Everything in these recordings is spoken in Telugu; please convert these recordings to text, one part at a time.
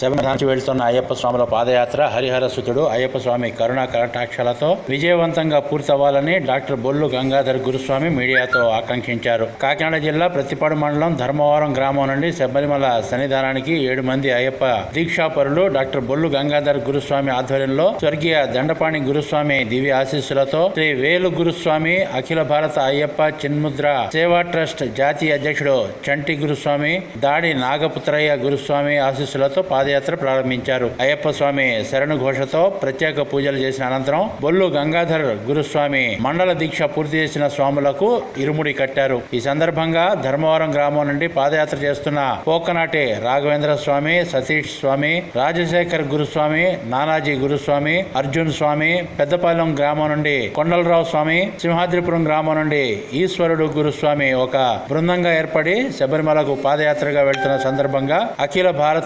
శబరిమల వెళ్తున్న అయ్యప్ప స్వాముల పాదయాత్ర హరిహర సుతుడు అయ్యప్ప స్వామి కరుణా కటాక్షలతో విజయవంతంగా పూర్తవ్వాలని డాక్టర్ బొల్లు గంగాధర్ గురుస్వామి మీడియాతో ఆకాంక్షించారు. కాకినాడ జిల్లా ప్రతిపాడు మండలం ధర్మవరం గ్రామం నుండి శబరిమల సన్నిధానానికి ఏడు మంది అయ్యప్ప దీక్షాపరులు డాక్టర్ బొల్లు గంగాధర్ గురుస్వామి ఆధ్వర్యంలో స్వర్గీయ దండపాణి గురుస్వామి దివ్య ఆశీస్సులతో శ్రీ వేలు గురుస్వామి అఖిల భారత అయ్యప్ప చిన్ముద్ర సేవా ట్రస్ట్ జాతీయ అధ్యక్షుడు చంటి గురుస్వామి దాడి నాగపుత్రయ్య గురుస్వామి ఆశీస్సులతో పాదయాత్ర ప్రారంభించారు. అయ్యప్ప స్వామి శరణు ఘోషతో ప్రత్యేక పూజలు చేసిన అనంతరం బొల్లు గంగాధర్ గురుస్వామి మండల దీక్ష పూర్తి చేసిన స్వాములకు ఇరుముడి కట్టారు. ఈ సందర్భంగా ధర్మవరం గ్రామం నుండి పాదయాత్ర చేస్తున్న పోకనాటి రాఘవేంద్ర స్వామి సతీష్ స్వామి రాజశేఖర్ గురుస్వామి నానాజీ గురుస్వామి అర్జున్ స్వామి పెద్దపాలెం గ్రామం నుండి కొండలరావు స్వామి సింహాద్రిపురం గ్రామం నుండి ఈశ్వరుడు గురుస్వామి ఒక బృందంగా ఏర్పడి శబరిమలకు పాదయాత్రగా వెళ్తున్న సందర్భంగా అఖిల భారత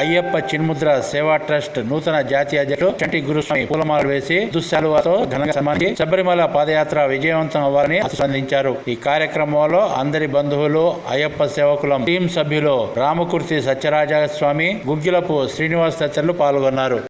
అయ్యప్ప చిన్ముద్ర సేవా ట్రస్ట్ నూతన జాతీయ అధ్యక్షుడు చంటి గురుస్వామి పూలమాలు వేసి దుశ్శాలువతో ఘనంగా సన్మానించి శబరిమల పాదయాత్ర విజయవంతం అవ్వాలని అభినందించారు ఈ కార్యక్రమంలో అందరి బంధువులు అయ్యప్ప సేవకులం టీం సభ్యులు రామకుర్తి సత్యరాజ స్వామి గుగ్గిలపు శ్రీనివాస్ తదితరులు పాల్గొన్నారు.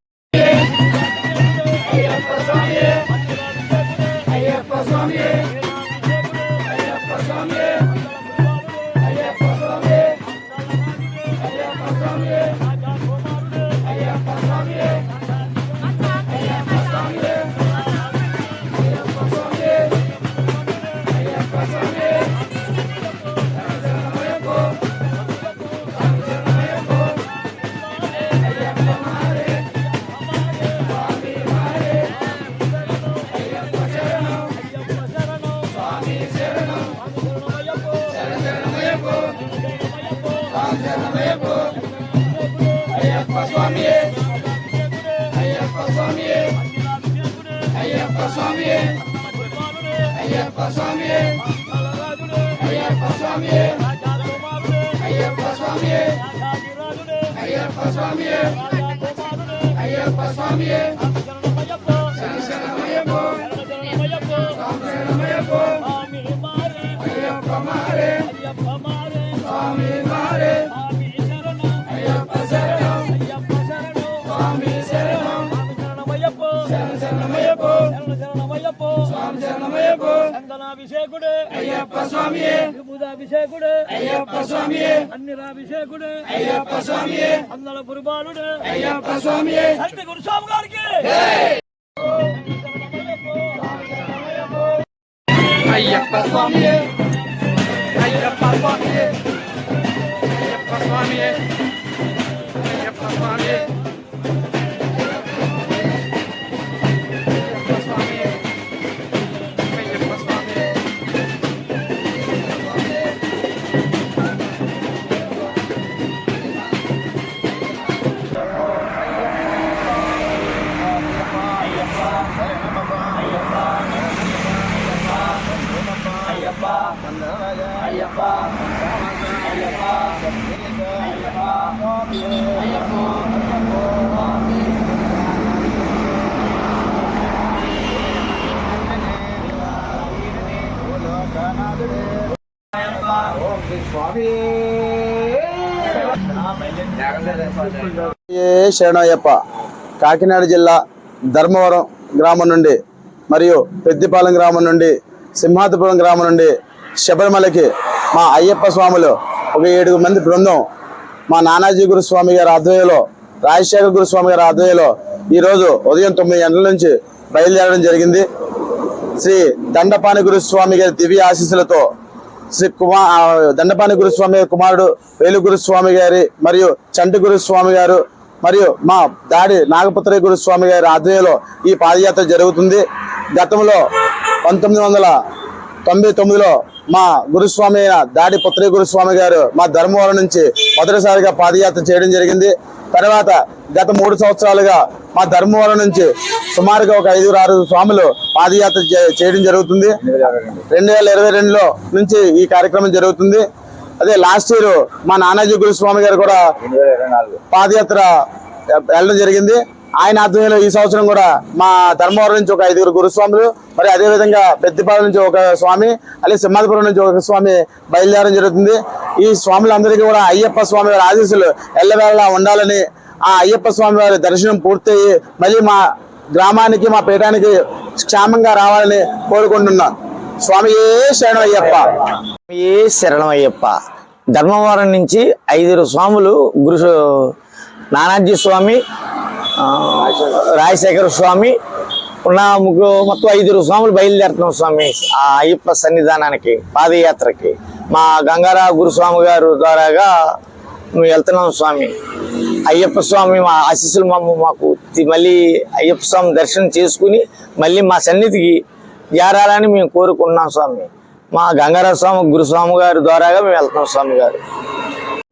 అభిషేకుడే అయ్యప్ప స్వామి అభిషేకుడే అయ్యప్ప స్వామి అన్నిరాభిషేకుడే అయ్యప్ప స్వామి అందల పురుబాలుడే అయ్యప్ప స్వామి సత్య గురుస్వామి గారికి అయ్యప్ప స్వామి అయ్యప్ప స్వామి అయ్యప్ప స్వామి అయ్యప్ప స్వామి అయ్యప్ప శరణయ్యప్ప కాకినాడ జిల్లా ధర్మవరం గ్రామం నుండి మరియు పెద్దిపాలెం గ్రామం నుండి సింహాద్రిపురం గ్రామం నుండి శబరిమలకి మా అయ్యప్ప స్వాములు ఒక ఏడుగురు మంది బృందం మా నానాజీ గురుస్వామి గారి ఆధ్వర్యంలో రాజశేఖర గురుస్వామి గారి ఆధ్వర్యంలో ఈరోజు ఉదయం తొమ్మిది గంటల నుంచి బయలుదేరడం జరిగింది. శ్రీ దండపాని గురుస్వామి గారి దివ్య ఆశీస్సులతో శ్రీ కుమార్ దండపాని గురుస్వామి కుమారుడు వేలు గురుస్వామి గారి మరియు చంటి గురుస్వామి గారు మరియు మా దాడి నాగపుత్ర గురుస్వామి గారి ఆధ్వర్యంలో ఈ పాదయాత్ర జరుగుతుంది. గతంలో పంతొమ్మిది వందల తొంభై తొమ్మిదిలో మా గురుస్వామి అయిన దాడి పుత్రి గురుస్వామి గారు మా ధర్మవరం నుంచి మొదటిసారిగా పాదయాత్ర చేయడం జరిగింది. తర్వాత గత మూడు సంవత్సరాలుగా మా ధర్మవరం నుంచి సుమారుగా ఒక ఐదుగురు ఆరు స్వాములు పాదయాత్ర చే- చేయడం జరుగుతుంది. రెండు వేల ఇరవై రెండులో నుంచి ఈ కార్యక్రమం జరుగుతుంది. అదే లాస్ట్ ఇయర్ మా నానాజీ గురుస్వామి గారు కూడా పాదయాత్ర వెళ్ళడం జరిగింది. ఆయన ఆధ్వర్యంలో ఈ సంవత్సరం కూడా మా ధర్మవరం నుంచి ఒక ఐదుగురు గురుస్వాములు మరి అదేవిధంగా విధంగా నుంచి ఒక స్వామి అలాగే సింహాదిపురం నుంచి ఒక స్వామి బయలుదేరడం జరుగుతుంది. ఈ స్వాములందరికీ కూడా అయ్యప్ప స్వామి వారి ఆశీస్సులు ఎల్లవేళలా ఉండాలని ఆ అయ్యప్ప స్వామి వారి దర్శనం పూర్తయి మళ్ళీ మా గ్రామానికి మా పీఠానికి క్షేమంగా రావాలని కోరుకుంటున్నాం. స్వామి ఏ శరణం అయ్యప్ప? ఏ శరణం అయ్యప్ప? ధర్మవరం నుంచి ఐదుగురు స్వాములు గురు నానాజీ స్వామి రాజశేఖర స్వామి ఉన్న ముగ్గురు మొత్తం ఐదుగురు స్వాములు బయలుదేరుతున్నాం స్వామి ఆ అయ్యప్ప సన్నిధానానికి పాదయాత్రకి. మా గంగారావు గురుస్వామి గారు ద్వారాగా మేము వెళ్తున్నాం స్వామి. అయ్యప్ప స్వామి మా ఆశీస్సులు మమ్మ మాకు మళ్ళీ అయ్యప్ప స్వామి దర్శనం చేసుకుని మళ్ళీ మా సన్నిధికి చేరాలని మేము కోరుకుంటున్నాం స్వామి. మా గంగారావు స్వామి గురుస్వామి గారి ద్వారాగా మేము వెళ్తున్నాం స్వామి గారు.